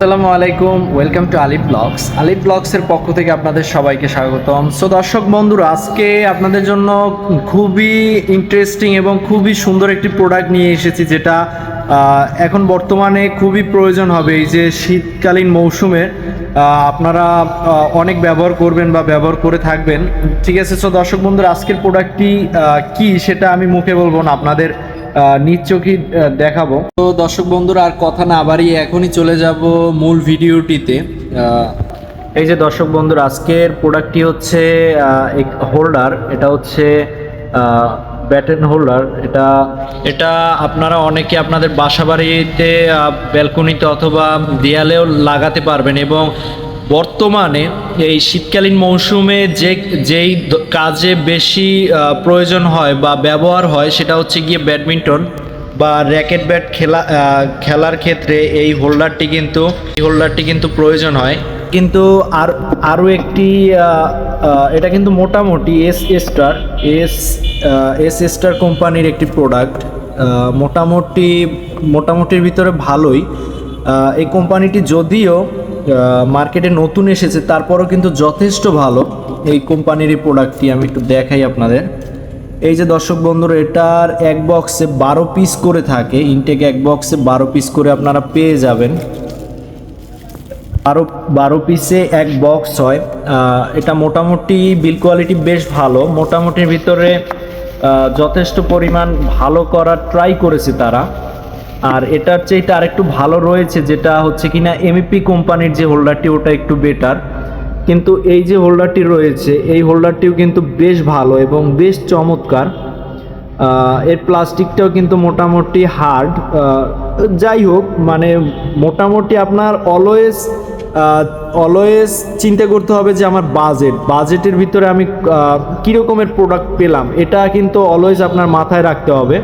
আসসালামু আলাইকুম welcome two আলিফ blogs আলিফ ব্লগসের পক্ষ থেকে আপনাদের সবাইকে স্বাগতম। সো দর্শক বন্ধুরা, আজকে আপনাদের জন্য খুবই ইন্টারেস্টিং এবং খুবই সুন্দর একটি প্রোডাক্ট নিয়ে এসেছি, যেটা এখন বর্তমানে খুবই প্রয়োজন হবে এই যে শীতকালীন মৌসুমে। আপনারা অনেক ব্যবহার করবেন বা ব্যবহার করে থাকবেন। ঠিক আছে সো দর্শক বন্ধুরা, আজকের প্রোডাক্টটি কি সেটা আমি মুখে বলব না, আপনাদের নিজ চোখে দেখাবো। তো দর্শক বন্ধুরা, আর কথা না বাড়িয়ে এখনই চলে যাব মূল ভিডিওটিতে। এই যে দর্শক বন্ধুরা, আজকের প্রোডাক্টটি হচ্ছে এক হোল্ডার এটা হচ্ছে ব্যাটেন হোল্ডার এটা এটা আপনারা অনেকে আপনাদের বাসা বাড়িতে ব্যালকনিতে অথবা দেয়ালেও লাগাতে পারবেন এবং বর্তমানে এই শীতকালীন মৌসুমে যে, যেই কাজে বেশি প্রয়োজন হয় বা ব্যবহার হয় সেটা হচ্ছে গিয়ে ব্যাডমিন্টন বা র্যাকেট ব্যাট খেলা খেলার ক্ষেত্রে এই হোল্ডারটি কিন্তু, এই হোল্ডারটি কিন্তু প্রয়োজন হয়। কিন্তু আর, আরও একটি এটা কিন্তু মোটামুটি S star, S S star কোম্পানির একটি প্রোডাক্ট মোটামুটি, মোটামুটির ভিতরে ভালোই। এই কোম্পানিটি যদিও মার্কেটে নতুন এসেছে, তারপরও কিন্তু যথেষ্ট ভালো। এই কোম্পানির এই প্রোডাক্টটি আমি একটু দেখাই আপনাদের। এই যে দর্শক বন্ধুরা, এটার এক বক্সে বারো পিস করে থাকে। ইনটেক এক বক্সে বারো পিস করে আপনারা পেয়ে যাবেন। বারো বারো পিসে এক বক্স হয়। এটা মোটামুটি বিল কোয়ালিটি বেশ ভালো। মোটামুটির ভিতরে যথেষ্ট পরিমাণ ভালো করার ট্রাই করেছে তারা। আর এটার চেয়ে আরেকটু ভালো রয়েছে যেটা হচ্ছে কিনা এমপি কোম্পানির যে হোল্ডারটি, ওটা একটু বেটার কিন্তু এই যে হোল্ডারটি রয়েছে, এই হোল্ডারটিও কিন্তু বেশ ভালো এবং বেশ চমৎকার। এর প্লাস্টিকটাও কিন্তু মোটামুটি হার্ড যাই হোক মানে মোটামুটি আপনার অলওয়েজ অলওয়েজ চিন্তা করতে হবে যে আমার বাজেট বাজেটের ভিতরে আমি কীরকমের প্রোডাক্ট পেলাম, এটা কিন্তু অলওয়েজ আপনার মাথায় রাখতে হবে।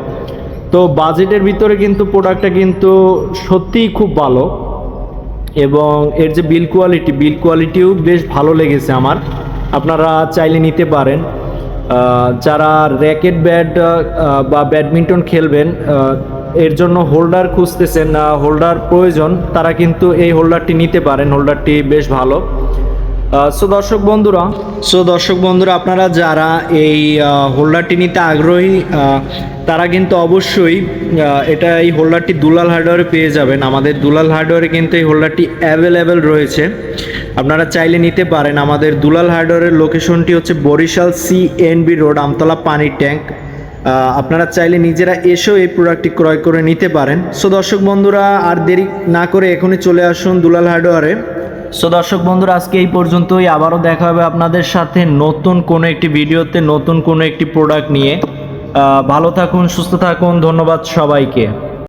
তো বাজেটের ভিতরে কিন্তু প্রোডাক্টটা কিন্তু সত্যিই খুব ভালো। এবং এর যে বিল কোয়ালিটি বিল কোয়ালিটিও বেশ ভালো লেগেছে আমার। আপনারা চাইলে নিতে পারেন। যারা র্যাকেট ব্যাট বা ব্যাডমিন্টন খেলবেন এর জন্য হোল্ডার খুঁজতেছেন হোল্ডার প্রয়োজন, তারা কিন্তু এই হোল্ডারটি নিতে পারেন। হোল্ডারটি বেশ ভালো। সো দর্শক বন্ধুরা, সো দর্শক বন্ধুরা, আপনারা যারা এই হোল্ডারটি নিতে আগ্রহী তারা কিন্তু অবশ্যই এটা এই হোল্ডারটি দুলাল হার্ডওয়ারে পেয়ে যাবেন। আমাদের দুলাল হার্ডওয়ারে কিন্তু এই হোল্ডারটি অ্যাভেলেবেল রয়েছে। আপনারা চাইলে নিতে পারেন। আমাদের দুলাল হার্ডওয়ারের লোকেশনটি হচ্ছে Barishal C NB road Amtala পানির ট্যাঙ্ক। আপনারা চাইলে নিজেরা এসেও এই প্রোডাক্টটি ক্রয় করে নিতে পারেন। সো দর্শক বন্ধুরা, আর দেরি না করে এখনই চলে আসুন দুলাল হার্ডওয়ারে। সো দর্শক বন্ধুরা, আজকে এই পর্যন্তই। আবারও দেখা হবে আপনাদের সাথে নতুন কোনো একটি ভিডিওতে, নতুন কোনো একটি প্রোডাক্ট নিয়ে। ভালো থাকুন, সুস্থ থাকুন, ধন্যবাদ সবাইকে।